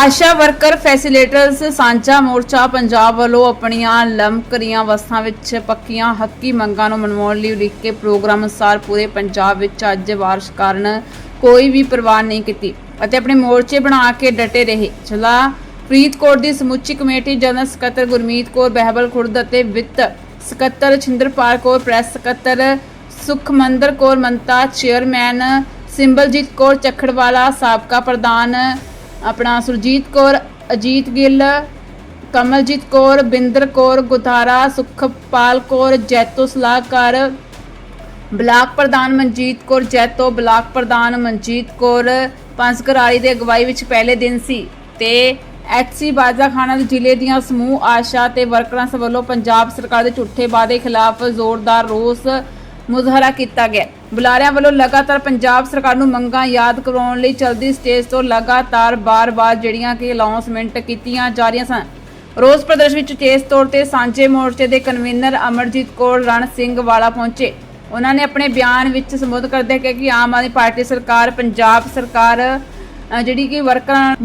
ਆਸ਼ਾ worker ਫੈਸਿਲਿਟਰਸ ਸਾਂਝਾ ਮੋਰਚਾ ਪੰਜਾਬ ਵੱਲੋਂ ਆਪਣੀਆਂ ਲੰਮਕਰੀਆਂ ਅਵਸਥਾ ਵਿੱਚ ਪੱਕੀਆਂ ਹੱਕੀ ਮੰਗਾਂ ਨੂੰ ਮਨਵਾਉਣ ਲਈ ਉਲੀਕੇ ਪ੍ਰੋਗਰਾਮ ਅਨੁਸਾਰ ਪੂਰੇ ਪੰਜਾਬ ਵਿੱਚ ਅੱਜ ਬਾਰਿਸ਼ ਕਾਰਨ ਕੋਈ ਵੀ ਪਰਵਾਹ ਨਹੀਂ ਕੀਤੀ ਅਤੇ ਆਪਣੇ ਮੋਰਚੇ ਬਣਾ ਕੇ ਡਟੇ ਰਹੇ। ਜ਼ਿਲ੍ਹਾ ਫਰੀਦਕੋਟ ਦੀ ਸਮੁੱਚੀ ਕਮੇਟੀ ਜਨਰਲ ਸਕੱਤਰ ਗੁਰਮੀਤ ਕੌਰ ਬਹਿਬਲ ਖੁਰਦ ਅਤੇ ਵਿੱਤ ਸਕੱਤਰ ਛਿੰਦਰਪਾਲ ਕੌਰ, ਪ੍ਰੈਸ ਸਕੱਤਰ ਸੁਖਮੰਦਰ ਕੌਰ ਮੰਤਾ, ਚੇਅਰਮੈਨ ਸਿੰਬਲਜੀਤ ਕੌਰ ਚੱਖੜਵਾਲਾ, ਸਾਬਕਾ ਪ੍ਰਧਾਨ ਆਪਣਾ ਸੁਰਜੀਤ ਕੌਰ, ਅਜੀਤ ਗਿੱਲ, ਕਮਲਜੀਤ ਕੌਰ, ਬਿੰਦਰ ਕੌਰ ਗੁਧਾਰਾ ਸੁਖਪਾਲ ਕੌਰ, ਜੈਤੋ ਸਲਾਹਕਾਰ, ਬਲਾਕ ਪ੍ਰਧਾਨ ਮਨਜੀਤ ਕੌਰ, ਜੈਤੋ ਬਲਾਕ ਪ੍ਰਧਾਨ ਮਨਜੀਤ ਕੌਰ ਪੰਸਕਰਾਲੀ ਦੇ ਅਗਵਾਈ ਵਿੱਚ ਪਹਿਲੇ ਦਿਨ ਸੀ ਤੇ ਐਚਸੀ ਬਾਜਾਖਾਨਾ ਦੇ ਜ਼ਿਲ੍ਹੇ ਦੀਆਂ ਸਮੂਹ ਆਸ਼ਾ ਤੇ ਵਰਕਰਾਂ ਵੱਲੋਂ ਪੰਜਾਬ ਸਰਕਾਰ ਦੇ ਝੂਠੇ ਵਾਅਦੇ ਖਿਲਾਫ ਜ਼ੋਰਦਾਰ ਰੋਸ ਮੁਜ਼ਾਹਰਾ ਕੀਤਾ ਗਿਆ। ਬੁਲਾਰਿਆਂ ਵੱਲੋਂ ਲਗਾਤਾਰ ਪੰਜਾਬ ਸਰਕਾਰ ਨੂੰ ਮੰਗਾਂ ਯਾਦ ਕਰਵਾਉਣ ਲਈ ਚਲਦੀ ਸਟੇਜ ਤੋਂ ਲਗਾਤਾਰ ਬਾਰ-ਬਾਰ ਜਿਹੜੀਆਂ ਕਿ ਅਨਾਉਂਸਮੈਂਟ ਕੀਤੀਆਂ ਜਾ ਰਹੀਆਂ ਸਨ। ਰੋਸ ਪ੍ਰਦਰਸ਼ਨ ਵਿੱਚ ਚੇਸ ਤੌਰ ਤੇ ਸਾਂਝੇ ਮੋਰਚੇ ਦੇ ਕਨਵੀਨਰ ਅਮਰਜੀਤ ਕੌਰ, ਰਣ ਸਿੰਘ ਵਾਲਾ ਪਹੁੰਚੇ। ਉਹਨਾਂ ਨੇ ਆਪਣੇ ਬਿਆਨ ਵਿੱਚ ਸੰਬੋਧਨ ਕਰਦੇ ਕਿਹਾ ਕਿ ਆਮ ਆਦਮੀ ਪਾਰਟੀ ਸਰਕਾਰ, ਪੰਜਾਬ ਸਰਕਾਰ ਜਿਹੜੀ ਕਿ ਵਰਕਰਾਂ ਨਾਲ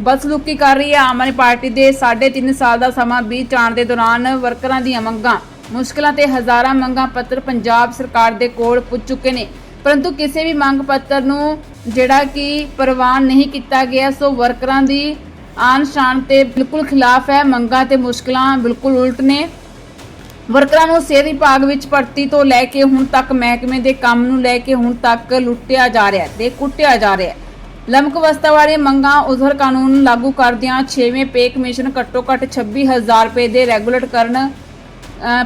ਕਰ ਰਹੀ ਹੈ। ਆਮ ਆਦਮੀ ਪਾਰਟੀ ਦੇ 3.5 ਸਾਲ ਦਾ ਸਮਾਂ ਬੀਤ ਜਾਣ ਦੇ ਦੌਰਾਨ ਵਰਕਰਾਂ ਦੀਆਂ ਮੰਗਾਂ ਮੁਸ਼ਕਲਾਂ ਤੇ ਹਜ਼ਾਰਾਂ ਮੰਗਾਂ ਪੱਤਰ ਪੰਜਾਬ ਸਰਕਾਰ ਦੇ ਕੋਲ ਪੁੱਜ ਚੁੱਕੇ ਨੇ। ਪਰੰਤੂ ਕਿਸੇ ਵੀ ਮੰਗ ਪੱਤਰ ਨੂੰ ਜਿਹੜਾ ਕਿ ਪ੍ਰਵਾਨ ਨਹੀਂ ਕੀਤਾ ਗਿਆ, ਸੋ ਵਰਕਰਾਂ ਦੀ ਆਨ ਸ਼ਾਨ ਤੇ ਬਿਲਕੁਲ ਖਿਲਾਫ ਹੈ। ਮੰਗਾਂ ਤੇ ਮੁਸ਼ਕਲਾਂ ਬਿਲਕੁਲ ਉਲਟ ਨੇ। ਵਰਕਰਾਂ ਨੂੰ ਸਿਹਤ ਵਿਭਾਗ ਵਿੱਚ ਭਰਤੀ ਤੋਂ ਲੈ ਕੇ ਹੁਣ ਤੱਕ ਮਹਿਕਮੇ ਦੇ ਕੰਮ ਨੂੰ ਲੈ ਕੇ ਹੁਣ ਤੱਕ ਲੁੱਟਿਆ ਜਾ ਰਿਹਾ ਤੇ ਕੁੱਟਿਆ ਜਾ ਰਿਹਾ ਹੈ। ਲੰਮਕ ਵਾਲੇ ਮੰਗਾਂ ਉਧਰ ਕਾਨੂੰਨ ਲਾਗੂ ਕਰਦਿਆਂ 6ਵੇਂ ਪੇ ਕਮਿਸ਼ਨ ਘੱਟੋ ਘੱਟ 26000 ਰੁਪਏ ਦੇ ਰੈਗੂਲੇਟ ਕਰਨ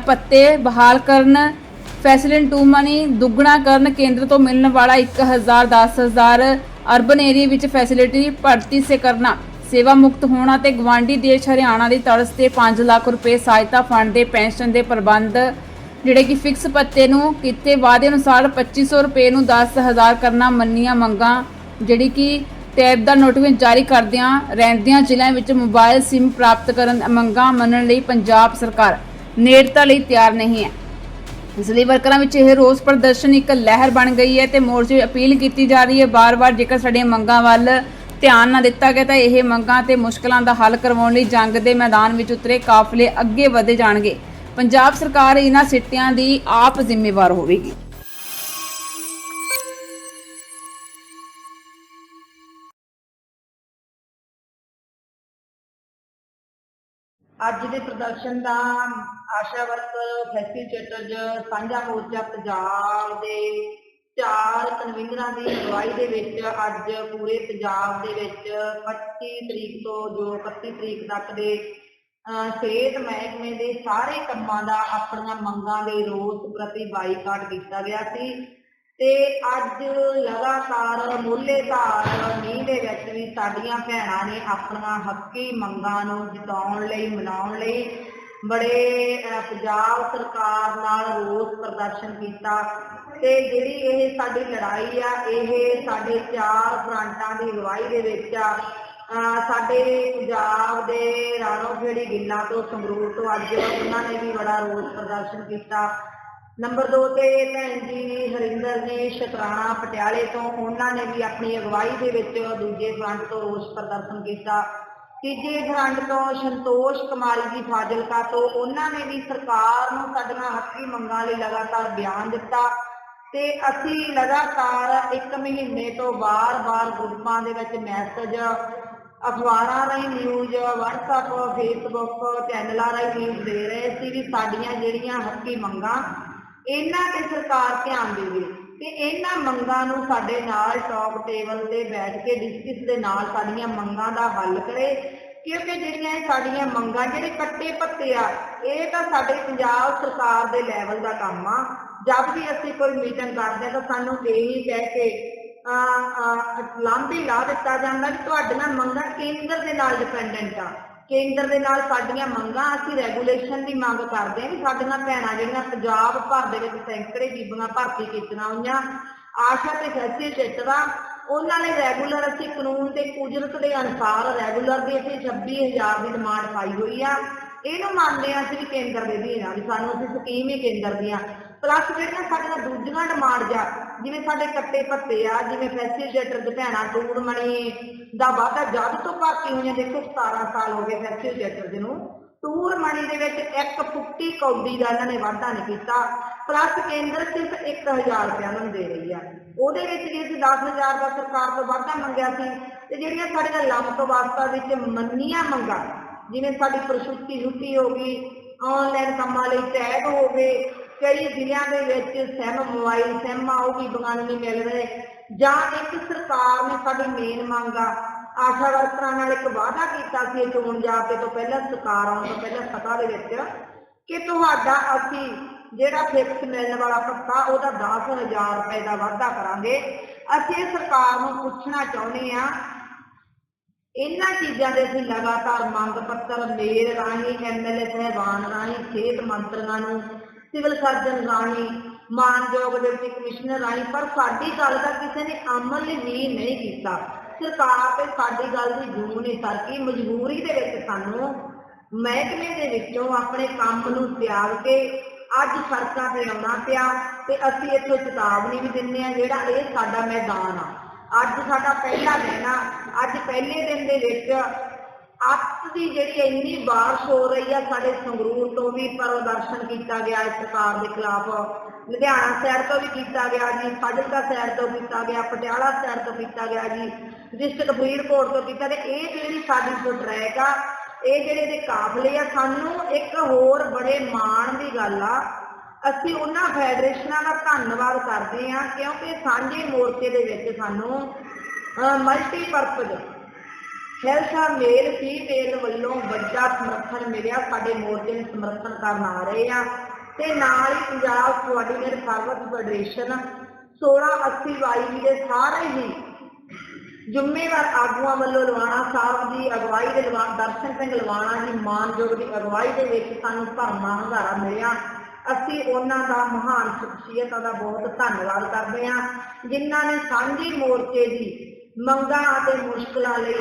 ਪੱਤੇ ਬਹਾਲ ਕਰਨ ਫੈਸਿਲਿਟੀ ਟੂ ਮਨੀ ਦੁੱਗਣਾ ਕਰਨ, ਕੇਂਦਰ ਤੋਂ ਮਿਲਣ ਵਾਲਾ 1000 10000 ਅਰਬਨ ਏਰੀਆ ਵਿੱਚ ਫੈਸਿਲਿਟੀ ਭਰਤੀ ਸੇ ਕਰਨਾ। ਸੇਵਾ ਮੁਕਤ ਹੋਣਾ ਤੇ ਗਵਾਂਡੀ ਦੇਸ਼ ਹਰਿਆਣਾ ਦੀ ਤਰਜ਼ ਤੇ 5 ਲੱਖ ਰੁਪਏ ਸਹਾਇਤਾ ਫੰਡ ਦੇ ਪੈਨਸ਼ਨ ਦੇ ਪ੍ਰਬੰਧ, ਜਿਹੜੇ ਕਿ ਫਿਕਸ ਪੱਤੇ ਨੂੰ ਕੀਤੇ ਵਾਅਦੇ ਅਨੁਸਾਰ 2500 ਰੁਪਏ ਨੂੰ 10000 ਕਰਨਾ ਮੰਨੀਆਂ ਮੰਗਾਂ, ਜਿਹੜੀ ਕਿ ਟੈਬ ਦਾ ਨੋਟੀਫਿਕੇਸ਼ਨ ਜਾਰੀ ਕਰਦਿਆਂ ਰਹਿੰਦਿਆਂ ਜ਼ਿਲ੍ਹਿਆਂ ਵਿੱਚ ਮੋਬਾਈਲ ਸਿਮ ਪ੍ਰਾਪਤ ਕਰਨ ਮੰਗਾਂ ਮੰਨਣ ਲਈ ਪੰਜਾਬ ਸਰਕਾਰ ਨੇੜਤਾ ਲਈ ਤਿਆਰ ਨਹੀਂ ਹੈ। ਇਸ ਲਈ ਵਰਕਰਾਂ ਵਿੱਚ ਇਹ ਰੋਸ ਪ੍ਰਦਰਸ਼ਨ ਇੱਕ ਲਹਿਰ ਬਣ ਗਈ ਹੈ ਤੇ ਮੋਰਚੇ ਅਪੀਲ ਕੀਤੀ ਜਾ ਰਹੀ ਹੈ। ਬਾਰ-ਬਾਰ ਜੇਕਰ ਸਾਡੀਆਂ ਮੰਗਾਂ ਵੱਲ ਧਿਆਨ ਨਾ ਦਿੱਤਾ ਗਿਆ ਤਾਂ ਇਹ ਮੰਗਾਂ ਤੇ ਮੁਸ਼ਕਲਾਂ ਦਾ ਹੱਲ ਕਰਵਾਉਣ ਲਈ ਜੰਗ ਦੇ ਮੈਦਾਨ ਵਿੱਚ ਉਤਰੇ। ਕਾਫਲੇ ਅੱਗੇ ਵਧੇ ਜਾਣਗੇ। ਪੰਜਾਬ ਸਰਕਾਰ ਇਹਨਾਂ ਸਿੱਟਿਆਂ ਦੀ ਆਪ ਜ਼ਿੰਮੇਵਾਰ ਹੋਵੇਗੀ। ਅੱਜ ਦੇ ਪ੍ਰਦਰਸ਼ਨ ਦਾ ਆਸ਼ਾ ਵਰਕ ਫੈਸਿਲਿਟੇਟਰਜ਼ ਸਾਂਝਾ ਮੋਰਚਾ ਪੰਜਾਬ ਦੇ ਚਾਰ ਕਨਵੀਨਰਾਂ ਦੀ ਅਗਵਾਈ ਦੇ ਵਿੱਚ ਅੱਜ ਪੂਰੇ ਪੰਜਾਬ ਦੇ ਵਿੱਚ 25 ਤਰੀਕ ਤੋਂ ਜੋ 31 ਤਰੀਕ ਤੱਕ ਦੇ ਅਹ, ਸਿਹਤ ਮਹਿਕਮੇ ਦੇ ਸਾਰੇ ਕੰਮਾਂ ਦਾ ਆਪਣੀਆਂ ਮੰਗਾਂ ਦੇ ਰੋਸ ਪ੍ਰਤੀ ਬਾਈਕਾਟ ਕੀਤਾ ਗਿਆ ਸੀ। ਤੇ ਅੱਜ ਲਗਾਤਾਰ ਮੁੱਲੇ ਧਾਰ ਮੀਂਹ ਦੇ ਵਿੱਚ ਵੀ ਸਾਡੀਆਂ ਭੈਣਾਂ ਨੇ ਆਪਣੀਆਂ ਹੱਕੀ ਮੰਗਾਂ ਨੂੰ ਜਿਤਾਉਣ ਲਈ, ਮਨਾਉਣ ਲਈ ਬੜੇ ਪੰਜਾਬ ਸਰਕਾਰ ਨਾਲ ਰੋਸ ਪ੍ਰਦਰਸ਼ਨ ਕੀਤਾ ਤੇ ਜਿਹੜੀ ਇਹ ਸਾਡੀ ਲੜਾਈ ਆ, ਇਹ ਸਾਡੇ ਚਾਰ ਫਰੰਟਾਂ ਦੀ ਅਗਵਾਈ ਦੇ ਵਿੱਚ ਆ। ਸਾਡੇ ਪੰਜਾਬ ਦੇ ਰਾਣੋ ਖੇੜੀ ਗਿੱਲਾ ਤੋਂ ਸੰਗਰੂਰ ਤੋਂ ਅੱਜ ਉਹਨਾਂ ਨੇ ਵੀ ਬੜਾ ਰੋਸ ਪ੍ਰਦਰਸ਼ਨ ਕੀਤਾ। ਨੰਬਰ 2 ਤੇ ਭੈਣ ਜੀ ਹਰਿੰਦਰ ਨੇ ਸ਼ਤਰਾਣਾ ਪਟਿਆਲੇ ਤੋਂ, ਉਹਨਾਂ ਨੇ ਵੀ ਆਪਣੀ ਅਗਵਾਈ ਦੇ ਵਿੱਚ ਦੂਜੇ ਫਰੰਟ ਤੋਂ ਰੋਸ ਪ੍ਰਦਰਸ਼ਨ ਕੀਤਾ। ਤੀਜੇ ਫਰੰਟ ਤੋਂ ਸੰਤੋਸ਼ ਕੁਮਾਰੀ ਜੀ ਫਾਜ਼ਿਲਕਾ ਤੋਂ, ਉਹਨਾਂ ਨੇ ਵੀ ਸਰਕਾਰ ਨੂੰ ਸਾਡੀਆਂ ਹੱਕੀ ਮੰਗਾਂ ਲਈ ਲਗਾਤਾਰ ਬਿਆਨ ਦਿੱਤਾ ਤੇ ਅਸੀਂ ਲਗਾਤਾਰ ਇੱਕ ਮਹੀਨੇ ਤੋਂ ਵਾਰ-ਵਾਰ ਗਰੁੱਪਾਂ ਦੇ ਵਿੱਚ ਮੈਸੇਜ, ਅਖਬਾਰਾਂ ਰਾਹੀਂ ਨਿਊਜ਼ WhatsApp, Facebook ਚੈਨਲਾਂ ਰਾਹੀਂ ਨਿਊਜ਼ ਦੇ ਰਹੇ ਸੀ ਵੀ ਸਾਡੀਆਂ ਜਿਹੜੀਆਂ ਹੱਕੀ ਮੰਗਾਂ ਇਹਨਾਂ ਤੇ ਸਰਕਾਰ ਧਿਆਨ ਦੇਵੇ ਤੇ ਇਹਨਾਂ ਮੰਗਾਂ ਨੂੰ ਸਾਡੇ ਨਾਲ ਟਾਕ ਟੇਬਲ ਤੇ ਬੈਠ ਕੇ ਡਿਸਕਸ ਦੇ ਨਾਲ ਸਾਡੀਆਂ ਮੰਗਾਂ ਦਾ ਹੱਲ ਕਰੇ, ਕਿਉਂਕਿ ਜਿਹੜੀਆਂ ਸਾਡੀਆਂ ਮੰਗਾਂ ਜਿਹੜੇ ਕੱਟੇ ਪੱਤੇ ਆ, ਇਹ ਤਾਂ ਸਾਡੇ ਪੰਜਾਬ ਸਰਕਾਰ ਦੇ ਲੈਵਲ ਦਾ ਕੰਮ ਆ। ਜਦ ਵੀ ਅਸੀਂ ਕੋਈ ਮੀਟਿੰਗ ਕਰਦੇ ਹਾਂ ਤਾਂ ਸਾਨੂੰ ਇਹੀ ਕਹਿ ਕੇ ਲਾਂਭੇ ਲਾ ਦਿੱਤਾ ਜਾਂਦਾ ਕਿ ਤੁਹਾਡੀਆਂ ਮੰਗਾਂ ਕੇਂਦਰ ਦੇ ਨਾਲ ਡਿਪੈਂਡੈਂਟ ਆ। ਕੇਂਦਰ ਦੇ ਨਾਲ ਸਾਡੀਆਂ ਮੰਗਾਂ, ਅਸੀਂ ਰੈਗੂਲੇਸ਼ਨ ਦੀ ਮੰਗ ਕਰਦੇ ਹਾਂ ਵੀ ਸਾਡੀਆਂ ਭੈਣਾਂ ਜਿਹੜੀਆਂ ਪੰਜਾਬ ਭਰ ਦੇ ਵਿੱਚ ਸੈਂਕੜੇ ਬੀਬੀਆਂ ਭਰਤੀ ਕੀਤੀਆਂ ਹੋਈਆਂ, ਆਸ਼ਾ ਤੇ ਫੈਸਿਲਿਟੇਟਰਾਂ ਉਹਨਾਂ ਨੇ ਰੈਗੂਲਰ ਅਸੀਂ ਕਾਨੂੰਨ ਤੇ ਕੁਜਰਤ ਦੇ ਅਨੁਸਾਰ ਰੈਗੂਲਰ ਦੀ ਅਸੀਂ 26000 ਦੀ ਡਿਮਾਂਡ ਪਾਈ ਹੋਈ ਆ। ਇਹਨੂੰ ਮੰਨਦੇ ਆ ਅਸੀਂ ਵੀ ਕੇਂਦਰ ਦੇ ਅਧੀਨ ਆ ਵੀ ਸਾਨੂੰ ਅਸੀਂ ਸਕੀਮ ਹੀ ਕੇਂਦਰ ਦੀਆਂ। ਪਲੱਸ ਜਿਹੜੀਆਂ ਸਾਡੀਆਂ ਦੂਜੀਆਂ ਡਿਮਾਂਡ ਆ ਜਿਵੇਂ ਸਾਡੇ ਕੱਟੇ ਪੱਤੇ ਆ, ਜਿਵੇਂ ਫੈਸਿਲਿਟੇਟਰ ਦੁਧਿਆਣਾ ਟੂਰ ਮਣੀ ਦਾ ਵਾਧਾ ਜਦ ਤੋਂ ਭਰਤੀ ਹੋਈਆਂ, ਦੇਖੋ 17 ਸਾਲ ਹੋ ਗਏ ਫੈਸਿਲਿਟੇਟਰ ਦੇ ਨੂੰ। ਟੂਰ ਮਣੀ ਦੇ ਵਿੱਚ ਇੱਕ ਫੁੱਟੀ ਕੌਡੀ ਦਾ ਇਹਨਾਂ ਨੇ ਵਾਧਾ ਨਹੀਂ ਕੀਤਾ। ਪਲੱਸ ਕੇਂਦਰ ਸਿਰਫ 1000 ਰੁਪਏ ਉਹਨਾਂ ਨੂੰ ਦੇ ਰਹੀ ਆ। ਉਹਦੇ ਵਿੱਚ ਵੀ ਅਸੀਂ 10000 ਦਾ ਸਰਕਾਰ ਤੋਂ ਵਾਧਾ ਮੰਗਿਆ ਸੀ ਤੇ ਜਿਹੜੀਆਂ ਸਾਡੀਆਂ ਲੰਮਕ ਅਵਸਥਾ ਵਿੱਚ ਮੰਨੀਆਂ ਮੰਗਾਂ ਜਿਵੇਂ ਸਾਡੀ ਪ੍ਰਸੂਤੀ ਛੁੱਟੀ ਹੋ ਗਈ ਆਨਲਾਈਨ ਕੰਮਾਂ ਲਈ ਟੈਗ ਹੋ ਗਏ, ਕਈ ਜ਼ਿਲ੍ਹਿਆਂ ਦੇ ਵਿੱਚ ਸਿਮ ਮੋਬਾਈਲ ਸਿਮ ਉਹ ਵੀ ਬਗਾਨੇ ਨਹੀਂ ਮਿਲ ਰਹੇ। ਜਾਂ ਇੱਕ ਸਰਕਾਰ ਨੇ ਸਾਡੀ ਮੇਨ ਮੰਗ ਆ, ਆਸ਼ਾ ਵਰਕਰਾਂ ਨਾਲ ਇੱਕ ਵਾਅਦਾ ਕੀਤਾ ਸੀ ਇਹ ਚੋਣ ਜਾਬਤੇ ਤੋਂ ਪਹਿਲਾਂ ਸਰਕਾਰ ਆਉਣ ਤੋਂ ਪਹਿਲਾਂ ਸਭਾ ਦੇ ਵਿੱਚ ਕਿ ਤੁਹਾਡਾ ਅਸੀਂ ਜਿਹੜਾ ਫਿਕਸ ਮਿਲਣ ਵਾਲਾ ਭੱਤਾ, ਉਹਦਾ 10000 ਰੁਪਏ ਦਾ ਵਾਅਦਾ ਕਰਾਂਗੇ। ਅਸੀਂ ਇਹ ਸਰਕਾਰ ਨੂੰ ਪੁੱਛਣਾ ਚਾਹੁੰਦੇ ਆ ਇਹਨਾਂ ਚੀਜ਼ਾਂ ਦੇ ਅਸੀਂ ਲਗਾਤਾਰ ਮੰਗ ਪੱਤਰ ਮੇਲ ਰਾਹੀਂ ਐਮਐਲਏ ਸਹਿਬਾਨ ਰਾਹੀਂ ਸਿਹਤ ਮੰਤਰੀਆਂ ਨੂੰ, ਸਿਵਲ ਸਰਜਨ ਰਾਹੀਂ, ਮਾਨਯੋਗ ਡਿਪਟੀ ਕਮਿਸ਼ਨਰ ਰਾਹੀਂ, ਪਰ ਸਾਡੀ ਗੱਲ ਦਾ ਕਿਸੇ ਨੇ ਅਮਲ ਵੀ ਨਹੀਂ ਕੀਤਾ। ਸਰਕਾਰ ਤੇ ਸਾਡੀ ਗੱਲ ਦੀ ਜੂਨ ਨਹੀਂ ਸਰਕੀ। ਮਜਬੂਰੀ ਦੇ ਵਿੱਚ ਸਾਨੂੰ ਮਹਿਕਮੇ ਦੇ ਵਿੱਚੋਂ ਆਪਣੇ ਕੰਮ ਨੂੰ ਤਿਆਗ ਕੇ ਅੱਜ ਸੜਕਾਂ ਤੇ ਆਉਣਾ ਪਿਆ ਤੇ ਅਸੀਂ ਇੱਥੋਂ ਚੇਤਾਵਨੀ ਵੀ ਦਿੰਦੇ ਆ ਜਿਹੜਾ ਇਹ ਸਾਡਾ ਮੈਦਾਨ ਆ। ਅੱਜ ਸਾਡਾ ਪਹਿਲਾ ਦਿਨ ਆ। ਅੱਜ ਪਹਿਲੇ ਦਿਨ ਦੇ ਵਿੱਚ ਅੱਤ ਦੀ ਜਿਹੜੀ ਇੰਨੀ ਬਾਰਿਸ਼ ਹੋ ਰਹੀ ਆ ਸਾਡੇ ਸੰਗਰੂਰ ਤੋਂ ਵੀ ਪ੍ਰਦਰਸ਼ਨ ਕੀਤਾ ਗਿਆ ਇਸ ਸਰਕਾਰ ਦੇ ਖਿਲਾਫ। ਲੁਧਿਆਣਾ ਸ਼ਹਿਰ ਤੋਂ ਵੀ ਕੀਤਾ ਗਿਆ ਜੀ, ਫਾਜ਼ਿਲਕਾ ਸ਼ਹਿਰ ਤੋਂ ਕੀਤਾ ਗਿਆ, ਪਟਿਆਲਾ ਸ਼ਹਿਰ ਤੋਂ ਕੀਤਾ ਗਿਆ ਜੀ, ਡਿਸਟ੍ਰਿਕਟ ਫਰੀਦਕੋਟ ਤੋਂ ਕੀਤਾ ਤੇ ਇਹ ਜਿਹੜੀ ਸਾਡੀ ਜੋ ਟਰੈਕ ਆ, ਇਹ ਜਿਹੜੇ ਦੇ ਕਾਫਲੇ ਆ, ਸਾਨੂੰ ਇੱਕ ਹੋਰ ਬੜੇ ਮਾਣ ਦੀ ਗੱਲ ਆ। ਅਸੀਂ ਉਹਨਾਂ ਫੈਡਰੇਸ਼ਨਾਂ ਦਾ ਧੰਨਵਾਦ ਕਰਦੇ ਹਾਂ, ਕਿਉਂਕਿ ਸਾਂਝੇ ਮੋਰਚੇ ਦੇ ਵਿੱਚ ਸਾਨੂੰ ਮਲਟੀਪਰਪਜ਼। ਹੈਲਥ ਆ ਮੇਲ ਫੀਮੇਲ ਵੱਲੋਂ ਵੱਡਾ ਸਮਰਥਨ ਮਿਲਿਆ, ਸਾਡੇ ਮੋਰਚੇ ਨੂੰ ਸਮਰਥਨ ਕਰਨ ਆ ਰਹੇ ਆ। ਤੇ ਨਾਲ ਹੀ ਪੰਜਾਬ ਕੋਆਰਡੀਨੇਟ ਸਰਵਿਸ ਫੈਡਰੇਸ਼ਨ 1680 ਦੇ ਸਾਰੇ ਹੀ ਜ਼ਿੰਮੇਵਾਰ ਆਗੂਆਂ ਵੱਲੋਂ ਲਵਾਣਾ ਸਾਹਿਬ ਦੀ ਅਗਵਾਈ ਦੇ ਲਵਾਨ ਦਰਸ਼ਨ ਸਿੰਘ ਲਵਾਣਾ ਜੀ, ਮਾਨਯੋਗ ਦੀ ਅਗਵਾਈ ਦੇ ਵਿੱਚ ਸਾਨੂੰ ਭਰਮਾ ਹੰਗਾਰਾ ਮਿਲਿਆ। ਅਸੀਂ ਉਹਨਾਂ ਦਾ ਮਹਾਨ ਸ਼ਖਸੀਅਤਾਂ ਦਾ ਬਹੁਤ ਧੰਨਵਾਦ ਕਰਦੇ ਹਾਂ, ਜਿਨ੍ਹਾਂ ਨੇ ਸਾਂਝੀ ਮੋਰਚੇ ਦੀ ਮੰਗਾਂ ਅਤੇ ਮੁਸ਼ਕਲਾਂ ਲਈ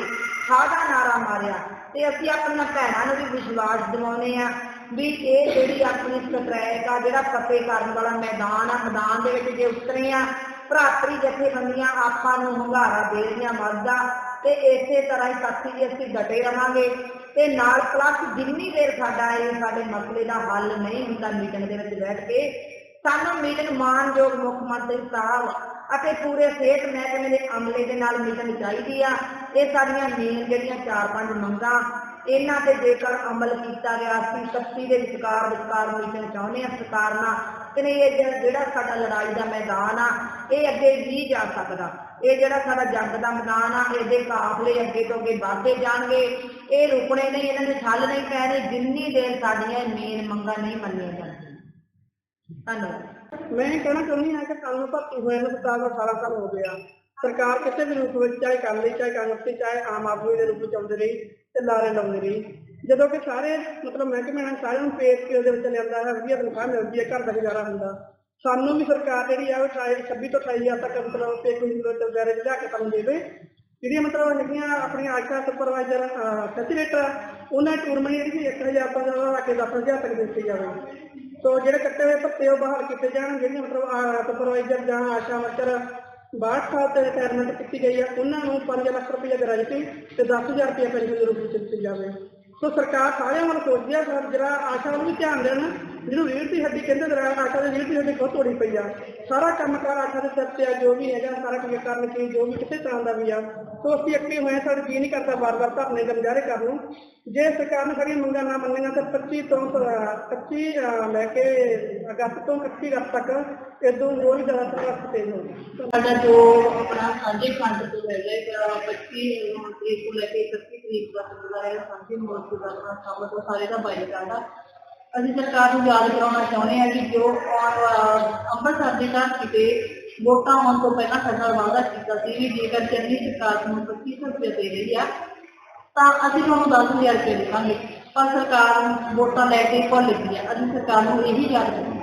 ਸਾਡਾ ਨਾਰਾ ਮਾਰਿਆ ਤੇ ਅਸੀਂ ਆਪਣੀਆਂ ਭੈਣਾਂ ਨੂੰ ਵੀ ਵਿਸ਼ਵਾਸ ਦਿਵਾਉਂਦੇ ਆ ਵੀ ਇਹ ਜਿਹੜੀ ਆਪਣੀ ਸਟ੍ਰੈਕ ਆ, ਜਿਹੜਾ ਫਤਿਹ ਕਰਨ ਵਾਲਾ ਮੈਦਾਨ ਆ, ਮੈਦਾਨ ਦੇ ਵਿੱਚ ਜੇ ਉਤਰੇ ਆ, ਭਰਾਤਰੀ ਜਥੇਬੰਦੀਆਂ ਆਪਾਂ ਨੂੰ ਹੰਗਾਰਾ ਦੇ ਰਹੀਆਂ ਮਰਦਾ ਤੇ ਇਸੇ ਤਰ੍ਹਾਂ ਹੀ ਸਾਥੀ ਜੀ ਅਸੀਂ ਡਟੇ ਰਵਾਂਗੇ ਤੇ ਨਾਲ ਪਲੱਸ ਜਿੰਨੀ ਦੇਰ ਸਾਡਾ ਇਹ ਸਾਡੇ ਮਸਲੇ ਦਾ ਹੱਲ ਨਹੀਂ ਹੁੰਦਾ ਮੀਟਿੰਗ ਦੇ ਵਿੱਚ ਬੈਠ ਕੇ, ਸਾਨੂੰ ਮੀਟਿੰਗ ਮਾਨਯੋਗ ਮੁੱਖ ਮੰਤਰੀ ਸਾਹਿਬ ਅਤੇ ਪੂਰੇ ਸਿਹਤ ਮਹਿਕਮੇ ਦੇ ਅਮਲੇ ਦੇ ਨਾਲ ਮੀਟਿੰਗ ਚਾਹੀਦੀ ਆ। ਇਹ ਸਾਡੀਆਂ ਮੇਨ ਜਿਹੜੀਆਂ ਚਾਰ ਪੰਜ ਮੰਗਾਂ, ਇਹਨਾਂ ਤੇ ਜੇਕਰ ਅਮਲ ਕੀਤਾ ਗਿਆ, ਅਸੀਂ ਸ਼ਕਤੀ ਦੇ ਵਿਚਕਾਰ ਵਿਚਕਾਰ ਮੀਟਿੰਗ ਚਾਹੁੰਦੇ ਆ ਸਰਕਾਰ ਨਾਲ। ਕਿ ਇਹ ਜਿਹੜਾ- ਸਾਡਾ ਲੜਾਈ ਦਾ ਮੈਦਾਨ ਆ, ਇਹ ਅੱਗੇ ਵੀ ਜਾ ਸਕਦਾ। ਇਹ ਜਿਹੜਾ ਸਾਡਾ ਜੰਗ ਦਾ ਮੈਦਾਨ ਆ, ਇਹਦੇ ਕਾਫਲੇ ਅੱਗੇ ਤੋਂ ਅੱਗੇ ਵਧਦੇ ਜਾਣਗੇ। ਇਹ ਰੁਕਣੇ ਨਹੀਂ, ਇਹਨਾਂ ਦੇ ਛੱਲ ਨਹੀਂ ਪੈਣੇ, ਜਿੰਨੀ ਦੇਰ ਸਾਡੀਆਂ ਮੇਨ ਮੰਗਾਂ ਨਹੀਂ ਮੰਨੀਆਂ ਜਾਂਦੀਆਂ। ਧੰਨਵਾਦ। ਮੈਂ ਇਹ ਕਹਿਣਾ ਚਾਹੁੰਦੀ ਹਾਂ ਕਿ ਕੱਲ ਭਰਤੀ ਹੋਏ ਨੂੰ ਸਰਕਾਰ ਦਾ ਸਾਰਾ ਸਾਲ ਹੋ ਗਿਆ। ਸਰਕਾਰ ਕਿਸੇ ਵੀ ਰੂਪ ਵਿੱਚ ਚਾਹੇ ਕਾਂਗਰਸੀ ਚਾਹੇ ਕਾਂਗਰਸੀ ਚਾਹੇ ਆਮ ਆਦਮੀ ਦੇ ਰੂਪ ਵਿੱਚ ਆਉਂਦੀ ਰਹੀ ਤੇ ਲਾਰੇ ਲਾਉਂਦੀ ਰਹੀ। ਜਦੋਂ ਕਿ ਸਾਰੇ ਮਤਲਬ ਮਹਿਕਮੇ ਨਾਲ ਸਾਰਿਆਂ ਨੂੰ ਪੇਸ਼ ਕੇ ਉਹਦੇ ਵਿੱਚ ਲਿਆਂਦਾ ਹੈ, ਵਧੀਆ ਤਨਖਾਹ ਮਿਲਦੀ ਹੈ, ਘਰ ਦਾ ਗੁਜ਼ਾਰਾ ਹੁੰਦਾ। ਸਾਨੂੰ ਵੀ ਸਰਕਾਰ ਜਿਹੜੀ ਆ ਉਹ 26 ਤੋਂ 28 ਤੱਕ ਮਤਲਬ ਪੇ ਕੋਈ ਮਤਲਬ ਵਗੈਰਾ ਲਿਆ ਕੇ ਸਾਨੂੰ ਦੇਵੇ। ਜਿਹੜੀਆਂ ਮਤਲਬ ਹੈਗੀਆਂ ਆਪਣੀਆਂ ਆਸ਼ਾ ਸੁਪਰਵਾਈਜ਼ਰ ਫੈਸਿਲੇਟਰ ਉਹਨਾਂ ਦੀ ਟੂਰ ਮਨੀ 1000 ਤੋਂ ਜ਼ਿਆਦਾ ਰੱਖ ਕੇ 10000 ਤੱਕ ਦਿੱਤੀ ਜਾਵੇ ਸੋ ਜਿਹੜੇ ਕੱਟੇ ਹੋਏ ਭੱਤੇ ਉਹ ਬਾਹਰ ਕੀਤੇ ਜਾਣ ਜਿਹੜੀਆਂ ਮਤਲਬ ਸੁਪਰਵਾਈਜ਼ਰ ਜਾਂ ਆਸ਼ਾ ਵਰਕਰ 62 ਸਾਲ ਤੇ ਰਿਟਾਇਰਮੈਂਟ ਕੀਤੀ ਗਈ ਹੈ ਉਹਨਾਂ ਨੂੰ 5 ਲੱਖ ਰੁਪਏ ਗ੍ਰੈਜੂਟੀ ਤੇ 10000 ਰੁਪਏ ਪੈਨਸ਼ਨ ਦੇ ਰੂਪ ਵਿੱਚ ਦਿੱਤੀ ਜਾਵੇ। ਸੋ ਸਰਕਾਰ ਸਾਰਿਆਂ ਵੱਲ ਸੋਚਦੀ ਹੈ ਸਰ ਜਿਹੜਾ ਆਸ਼ਾ ਨੂੰ ਵੀ ਧਿਆਨ ਦੇਣ ਜਿਹਨੂੰ ਰੀੜ ਦੀ ਹੱਡੀ ਕਹਿੰਦੇ ਦਰਾਂ ਆਸ਼ਾ ਦੀ ਰੀੜ ਦੀ ਹੱਡੀ ਬਹੁਤ ਤੋੜੀ ਪਈ ਆ। ਸਾਰਾ ਕੰਮ ਕਾਰ ਆਸ਼ਾ ਦੇ ਸਿਰ ਤੇ ਆ ਜੋ ਵੀ ਹੈਗਾ ਸਾਰਾ ਕੰਮ ਕਰਨ ਕੀ ਜੋ ਵੀ ਕਿਸੇ ਤਰ੍ਹਾਂ ਦਾ ਵੀ ਆ। ਸੋ ਅਸੀਂ ਅੱਗੇ ਹੋਏ ਸਾਡੇ ਜੀ ਨਹੀਂ ਕਰਦਾ ਵਾਰ-ਵਾਰ ਧਰਨੇ ਦਾ ਮੁਜ਼ਾਹਰੇ ਕਰਨ ਨੂੰ। ਜੇ ਸਰਕਾਰ ਨੇ ਸਾਡੀਆਂ ਮੰਗਾਂ ਨਾ ਮੰਨੀਆਂ ਤਾਂ 25 ਤੋਂ ਅਹ, 25 ਅਹ, ਲੈ ਕੇ ਅਗਸਤ ਤੋਂ 31 ਅਗਸਤ ਤੱਕ ਇਦੋਂ ਹੋਰ ਵੀ ਜ਼ਿਆਦਾ ਸੰਘਰਸ਼ ਤੇਜ਼ ਹੋਊਗਾ ਸਾਡਾ ਜੋ ਆਪਣਾ ਸਾਂਝੇ ਫੰਡ ਤੋਂ ਹੈਗਾ ਇੱਕ 25 ਤਰੀਕ ਤੋਂ ਲੈ ਕੇ 31 ਤਰੀਕ ਤੱਕ ਜਿਹੜਾ ਹੈ ਸਾਂਝੇ ਮੋਰਚੇ ਦਾ ਆਪਣਾ ਕੰਮ ਤੋਂ ਸਾਰੇ ਦਾ ਬਾਈਕਾਟ ਆ। ਅਸੀਂ ਸਰਕਾਰ ਨੂੰ ਯਾਦ ਕਰਾਉਣਾ ਚਾਹੁੰਦੇ ਹਾਂ ਕਿ ਜੋ ਅੰਮ੍ਰਿਤਸਰ ਦੇ ਧਰਤੀ ਤੇ ਵੋਟਾਂ ਆਉਣ ਤੋਂ ਪਹਿਲਾਂ ਸਾਡਾ ਵਾਅਦਾ ਕੀਤਾ ਸੀ ਵੀ ਜੇਕਰ ਚੰਨੀ ਸਰਕਾਰ ਨੂੰ 2500 ਰੁਪਏ ਦੇ ਰਹੀ ਆ, ਤਾਂ ਅਸੀਂ ਤੁਹਾਨੂੰ 10000 ਰੁਪਏ ਦੇਵਾਂਗੇ। ਪਰ ਸਰਕਾਰ ਵੋਟਾਂ ਲੈ ਕੇ ਭੁੱਲ ਗਈ ਆ। ਅਸੀਂ ਸਰਕਾਰ ਨੂੰ ਇਹੀ ਯਾਦ ਕਰਾਂਗੇ